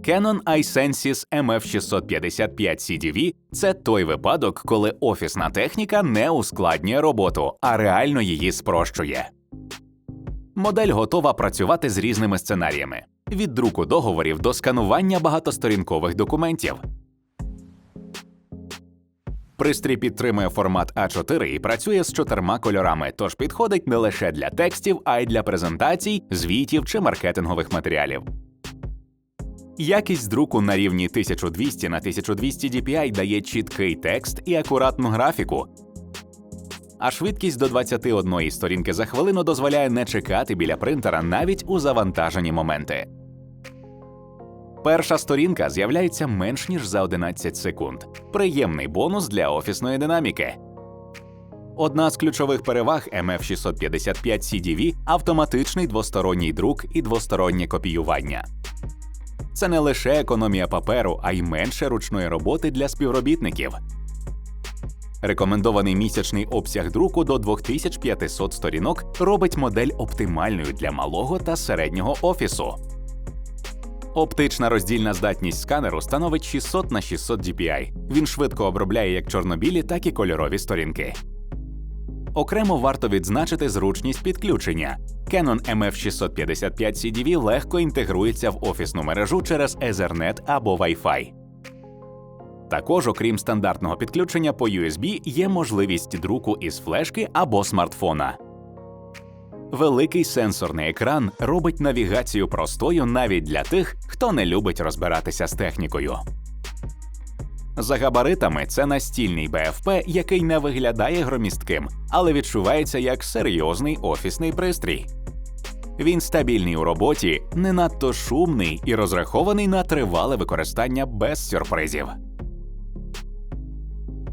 Canon iSensis MF655 CDV – це той випадок, коли офісна техніка не ускладнює роботу, а реально її спрощує. Модель готова працювати з різними сценаріями: від друку договорів до сканування багатосторінкових документів. Пристрій підтримує формат А4 і працює з чотирма кольорами, тож підходить не лише для текстів, а й для презентацій, звітів чи маркетингових матеріалів. Якість друку на рівні 1200 на 1200 DPI дає чіткий текст і акуратну графіку. А швидкість до 21 сторінки за хвилину дозволяє не чекати біля принтера навіть у завантажені моменти. Перша сторінка з'являється менш ніж за 11 секунд. Приємний бонус для офісної динаміки. Одна з ключових переваг MF655 CDV – автоматичний двосторонній друк і двостороннє копіювання. Це не лише економія паперу, а й менше ручної роботи для співробітників. Рекомендований місячний обсяг друку до 2500 сторінок робить модель оптимальною для малого та середнього офісу. Оптична роздільна здатність сканеру становить 600 на 600 DPI. Він швидко обробляє як чорнобілі, так і кольорові сторінки. Окремо варто відзначити зручність підключення. Canon MF655 CDV легко інтегрується в офісну мережу через Ethernet або Wi-Fi. Також, окрім стандартного підключення по USB, є можливість друку із флешки або смартфона. Великий сенсорний екран робить навігацію простою навіть для тих, хто не любить розбиратися з технікою. За габаритами це настільний БФП, який не виглядає громістким, але відчувається як серйозний офісний пристрій. Він стабільний у роботі, не надто шумний і розрахований на тривале використання без сюрпризів.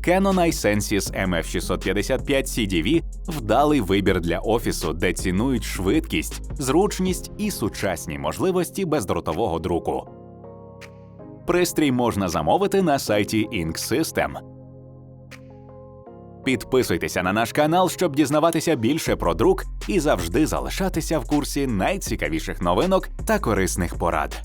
Canon iSensis MF655 CDV – вдалий вибір для офісу, де цінують швидкість, зручність і сучасні можливості бездротового друку. Пристрій можна замовити на сайті Ink. Підписуйтеся на наш канал, щоб дізнаватися більше про друк і завжди залишатися в курсі найцікавіших новинок та корисних порад.